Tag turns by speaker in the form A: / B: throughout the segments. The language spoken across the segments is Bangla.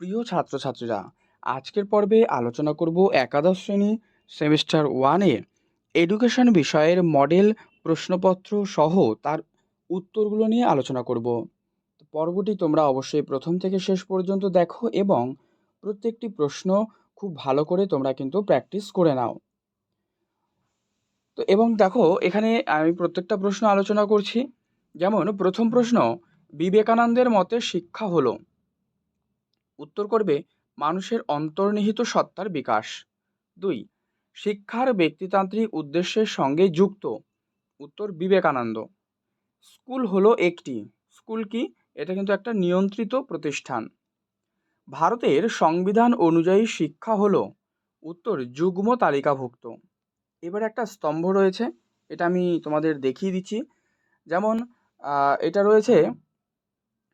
A: প্রিয় ছাত্রছাত্রীরা, আজকের পর্বে আলোচনা করব একাদশ শ্রেণি সেমিস্টার ওয়ানে এডুকেশন বিষয়ের মডেল প্রশ্নপত্র সহ তার উত্তরগুলো নিয়ে আলোচনা করব। পর্বটি তোমরা অবশ্যই প্রথম থেকে শেষ পর্যন্ত দেখো এবং প্রত্যেকটি প্রশ্ন খুব ভালো করে তোমরা কিন্তু প্র্যাকটিস করে নাও। তো এবং দেখো, এখানে আমি প্রত্যেকটা প্রশ্ন আলোচনা করছি। যেমন, প্রথম প্রশ্ন, বিবেকানন্দের মতে শিক্ষা হলো। উত্তর করবে, মানুষের অন্তর্নিহিত সত্তার বিকাশ। দুই, শিক্ষার ব্যক্তিতান্ত্রিক উদ্দেশ্যের সঙ্গে যুক্ত। উত্তর, বিবেকানন্দ। স্কুল হলো একটি। স্কুল কি? এটা কিন্তু একটা নিয়ন্ত্রিত প্রতিষ্ঠান। ভারতের সংবিধান অনুযায়ী শিক্ষা হলো, উত্তর, যুগ্ম তালিকাভুক্ত। এবার একটা স্তম্ভ রয়েছে, এটা আমি তোমাদের দেখিয়ে দিচ্ছি। যেমন এটা রয়েছে,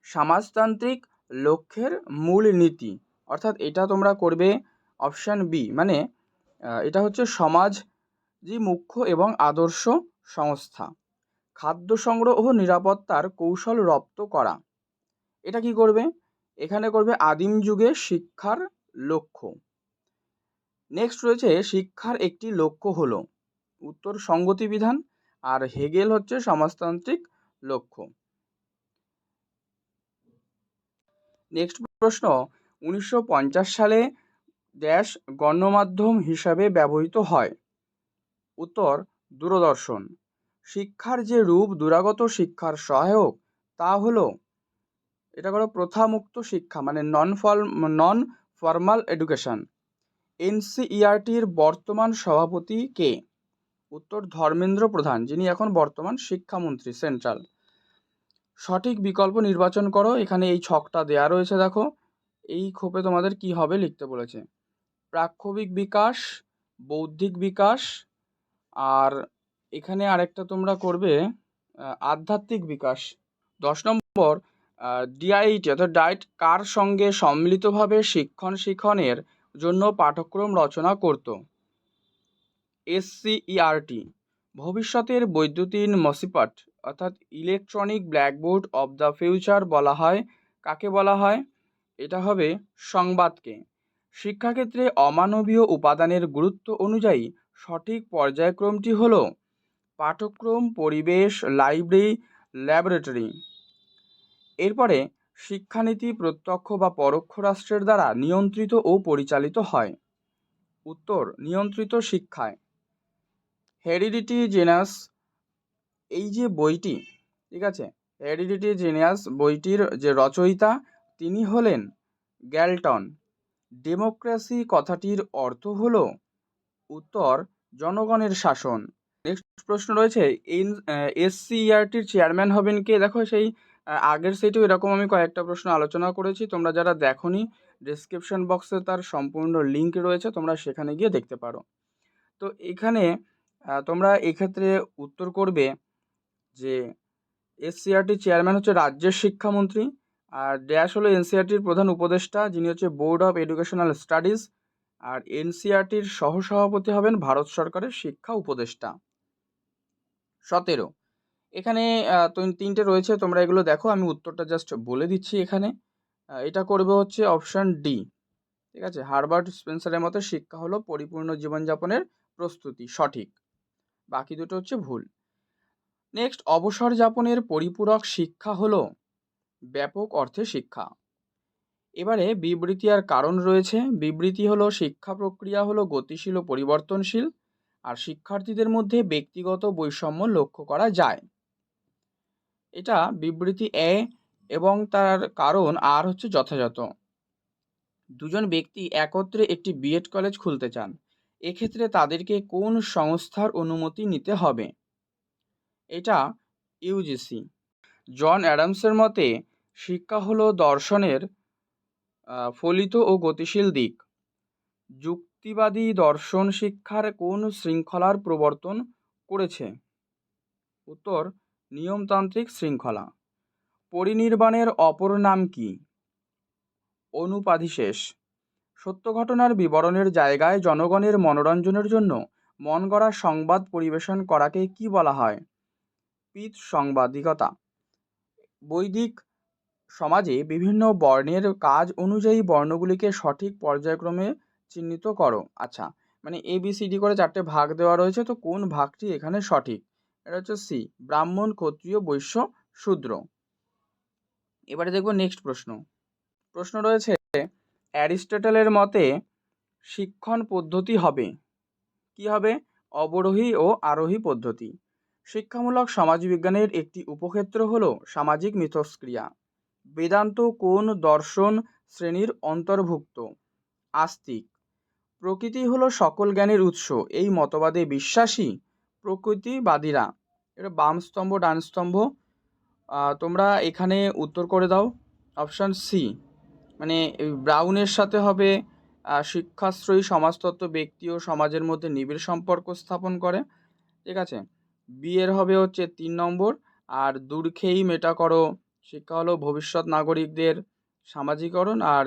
A: সমাজতান্ত্রিক লক্ষ্যের মূল নীতি। অর্থাৎ এটা তোমরা করবে অপশান বি মানে এটা হচ্ছে সমাজই মুখ্য এবং আদর্শ সংস্থা। খাদ্য সংগ্রহ ও নিরাপত্তার কৌশল রপ্ত করা। এটা কি করবে? এখানে করবে আদিম যুগে শিক্ষার লক্ষ্য। নেক্সট রয়েছে, শিক্ষার একটি লক্ষ্য হলো। উত্তর সঙ্গতি বিধান আর হেগেল হচ্ছে সমাজতান্ত্রিক লক্ষ্য। নেক্সট প্রশ্ন, উনিশশো পঞ্চাশ সালে ড্যাশ গণমাধ্যম হিসাবে ব্যবহৃত হয়। উত্তর, দূরদর্শন। শিক্ষার যে রূপ দুরাগত শিক্ষার সহায়ক, তা হলো এটা হলো প্রথামুক্ত শিক্ষা মানে নন ফল নন ফর্মাল এডুকেশন এনসিইআরটির বর্তমান সভাপতি কে? উত্তর, ধর্মেন্দ্র প্রধান, যিনি এখন বর্তমান শিক্ষামন্ত্রী সেন্ট্রাল সঠিক বিকল্প নির্বাচন করো, এখানে এই ছকটা দেয়া রয়েছে, দেখো। এই খোপে তোমাদের কি হবে লিখতে বলেছে। প্রাক্ষবিক বিকাশ, বৌদ্ধিক বিকাশ, আর এখানে আরেকটা তোমরা করবে আধ্যাত্মিক বিকাশ। দশ নম্বর ডিআইটি অর্থাৎ ডায়েট কার সঙ্গে সম্মিলিতভাবে শিক্ষণ শিক্ষণের জন্য পাঠ্যক্রম রচনা করত? এসসিইআরটি ভবিষ্যতের বৈদ্যুতিন মসিপাট, অর্থাৎ electronic blackboard of the future বলা হয়, কাকে বলা হয়? এটা হবে সংবাদকে। শিক্ষাক্ষেত্রে অমানবীয় উপাদানের গুরুত্ব অনুযায়ী সঠিক পর্যায়ক্রমটি হল পাঠ্যক্রম, পরিবেশ, লাইব্রেরি, ল্যাবরেটরি। এরপরে শিক্ষানীতি প্রত্যক্ষ বা পরোক্ষ রাষ্ট্রের দ্বারা নিয়ন্ত্রিত ও পরিচালিত হয়। উত্তর, নিয়ন্ত্রিত শিক্ষায়। হেরিডিটি জেনাস এই যে বইটি, ঠিক আছে? হেরিডিটি জেনিয়াস বইটির যে রচয়িতা, তিনি হলেন গ্যালটন। ডেমোক্রেসি কথাটির অর্থ হল উত্তর, জনগণের শাসন। নেক্সট প্রশ্ন রয়েছে এসসিইআরটির চেয়ারম্যান হবেন কে? দেখো, সেই আগের সেটেও এরকম আমি কয়েকটা প্রশ্ন আলোচনা করেছি। তোমরা যারা দেখোনি ডিসক্রিপশন বক্সে তার সম্পূর্ণ লিঙ্ক রয়েছে, তোমরা সেখানে গিয়ে দেখতে পারো। তো এখানে তোমরা এক্ষেত্রে উত্তর করবে যে এসসিআরটির চেয়ারম্যান হচ্ছে রাজ্যের শিক্ষামন্ত্রী আর ড্যাশ হলো এনসিআরটির প্রধান উপদেষ্টা, যিনি হচ্ছে বোর্ড অফ এডুকেশনাল স্টাডিজ আর এনসিআরটির সহসভাপতি হবেন ভারত সরকারের শিক্ষা উপদেষ্টা। সতেরো। এখানে তিনটে রয়েছে, তোমরা এগুলো দেখো, আমি উত্তরটা জাস্ট বলে দিচ্ছি এখানে। এটা করবে হচ্ছে অপশান ডি ঠিক আছে? হারবার্ট স্পেন্সারের মতো শিক্ষা হলো পরিপূর্ণ জীবনযাপনের প্রস্তুতি, সঠিক। বাকি দুটো হচ্ছে ভুল। নেক্সট অবসর যাপনের পরিপূরক শিক্ষা হল ব্যাপক অর্থে শিক্ষা। এবারে বিবৃতি আর কারণ রয়েছে। বিবৃতি হলো শিক্ষা প্রক্রিয়া হলো গতিশীল ও পরিবর্তনশীল, আর শিক্ষার্থীদের মধ্যে ব্যক্তিগত বৈষম্য লক্ষ্য করা যায়। এটা বিবৃতি এ এবং তার কারণ আর হচ্ছে যথাযথ। দুজন ব্যক্তি একত্রে একটি বিএড কলেজ খুলতে চান। এক্ষেত্রে তাদেরকে কোন সংস্থার অনুমতি নিতে হবে? এটা ইউজিসি জন অ্যাডামসের মতে, শিক্ষা হলো দর্শনের ফলিত ও গতিশীল দিক। যুক্তিবাদী দর্শন শিক্ষার কোন শৃঙ্খলার প্রবর্তন করেছে? উত্তর, নিয়মতান্ত্রিক শৃঙ্খলা। পরিনির্বাণের অপর নাম কি? অনুপাধিশেষ। সত্য ঘটনার বিবরণের জায়গায় জনগণের মনোরঞ্জনের জন্য মন গড়া সংবাদ পরিবেশন করাকে কি বলা হয়? পিত সাংবাদিকতা। বৈদিক সমাজে বিভিন্ন বর্ণের কাজ অনুযায়ী বর্ণগুলিকে সঠিক পর্যায়ক্রমে চিহ্নিত করো। আচ্ছা মানে এ বি সি ডি করে চারটে ভাগ দেওয়া রয়েছে, তো কোন ভাগটি এখানে সঠিক? এটা হচ্ছে সি ব্রাহ্মণ, ক্ষত্রিয়, বৈশ্য, শূদ্র। এবারে দেখব নেক্সট প্রশ্ন। প্রশ্ন রয়েছে অ্যারিস্টটলের মতে, শিক্ষণ পদ্ধতি হবে। কি হবে? অবরোহী ও আরোহী পদ্ধতি। শিক্ষামূলক সমাজবিজ্ঞানের একটি উপক্ষেত্র হল সামাজিক মিথস্ক্রিয়া। বেদান্ত কোন দর্শন শ্রেণির অন্তর্ভুক্ত? আস্তিক। প্রকৃতি হলো সকল জ্ঞানের উৎস। এই মতবাদে বিশ্বাসী প্রকৃতিবাদীরা। এটা বাম স্তম্ভ, ডান স্তম্ভ। তোমরা এখানে উত্তর করে দাও। Option C. মানে ব্রাউনের সাথে হবে শিক্ষাশ্রয়ী সমাজতত্ত্ব ব্যক্তি ও সমাজের মধ্যে নিবিড় সম্পর্ক স্থাপন করে, ঠিক আছে? বি এর হবে হচ্ছে তিন নম্বর, আর দূরখেই মেটা করো, শিক্ষা হলো ভবিষ্যৎ নাগরিকদের সামাজিকরণ, আর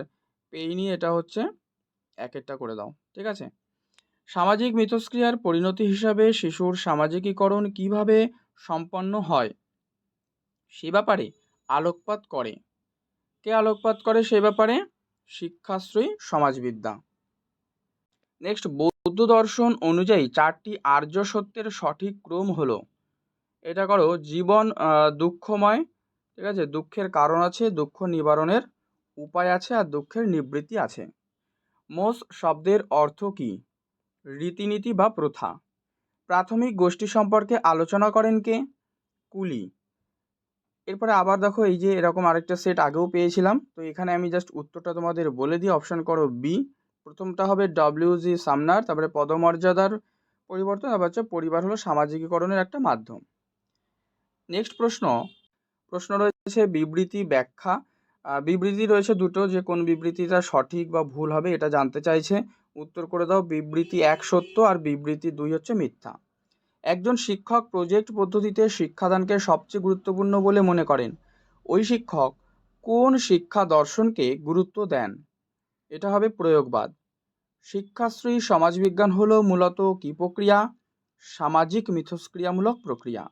A: পেইনি এটা হচ্ছে এক একটা করে দাও, ঠিক আছে? সামাজিক মিথস্ক্রিয়ার পরিণতি হিসাবে শিশুর সামাজিকীকরণ কীভাবে সম্পন্ন হয়, সে ব্যাপারে আলোকপাত করে। কে আলোকপাত করে সে ব্যাপারে? শিক্ষাশ্রয়ী সমাজবিদ্যা। নেক্সট বৌদ্ধ দর্শন অনুযায়ী চারটি আর্য সত্যের সঠিক ক্রম হলো, এটা করো জীবন দুঃখময়, ঠিক আছে? দুঃখের কারণ আছে, দুঃখ নিবারণের উপায় আছে আর দুঃখের নিবৃত্তি আছে। মোস শব্দের অর্থ কী? রীতিনীতি বা প্রথা। প্রাথমিক গোষ্ঠী সম্পর্কে আলোচনা করেন কে? কুলি। এরপরে আবার দেখো এই যে এরকম আরেকটা সেট আগেও পেয়েছিলাম। তো এখানে আমি জাস্ট উত্তরটা তোমাদের বলে দিই অপশন করো বি প্রথমটা হবে ডব্লিউ জি সামনার তারপরে পদমর্যাদার পরিবর্তন, তারপর হচ্ছে পরিবার হলো সামাজিকীকরণের একটা মাধ্যম। নেক্সট প্রশ্ন। প্রশ্ন রয়েছে বিবৃতি ব্যাখ্যা। বিবৃতি রয়েছে দুটো, যে কোন বিবৃতিটা সঠিক বা ভুল হবে এটা জানতে চাইছে। উত্তর করে দাও, বিবৃতি এক সত্য আর বিবৃতি দুই হচ্ছে মিথ্যা। একজন শিক্ষক প্রজেক্ট পদ্ধতিতে শিক্ষাদানকে সবচেয়ে গুরুত্বপূর্ণ বলে মনে করেন। ওই শিক্ষক কোন শিক্ষা দর্শনকে গুরুত্ব দেন? এটা হবে প্রয়োগবাদ। শিক্ষাশ্রয়ী সমাজবিজ্ঞান হলো মূলত কী প্রক্রিয়া? সামাজিক মিথস্ক্রিয়ামূলক প্রক্রিয়া।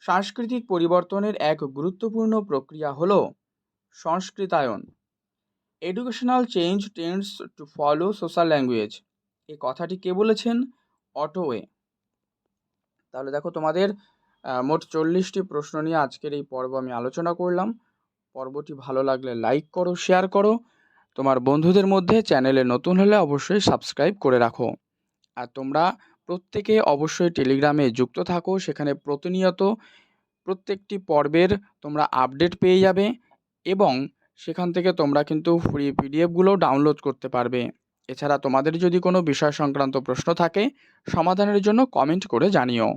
A: সাংস্কৃতিক পরিবর্তনের এক গুরুত্বপূর্ণ প্রক্রিয়া হলো সংস্কৃতায়ন। Educational change tends to follow social language এ কথাটি কে বলেছেন? অটোওয়ে তাহলে দেখো তোমাদের মোট চল্লিশটি প্রশ্ন নিয়ে আজকের এই পর্ব আমি আলোচনা করলাম। পর্বটি ভালো লাগলে লাইক করো শেয়ার করো। তোমার বন্ধুদের মধ্যে চ্যানেলে নতুন হলে অবশ্যই সাবস্ক্রাইব করে রাখো। আর তোমরা প্রত্যেকে অবশ্যই টেলিগ্রামে যুক্ত থাকো, সেখানে প্রতিনিয়ত প্রত্যেকটি পর্বের তোমরা আপডেট পেয়ে যাবে এবং সেখান থেকে তোমরা কিন্তু ফ্রি পিডিএফগুলো ডাউনলোড করতে পারবে। এছাড়া তোমাদের যদি কোনো বিষয় সংক্রান্ত প্রশ্ন থাকে, সমাধানের জন্য কমেন্ট করে জানিও।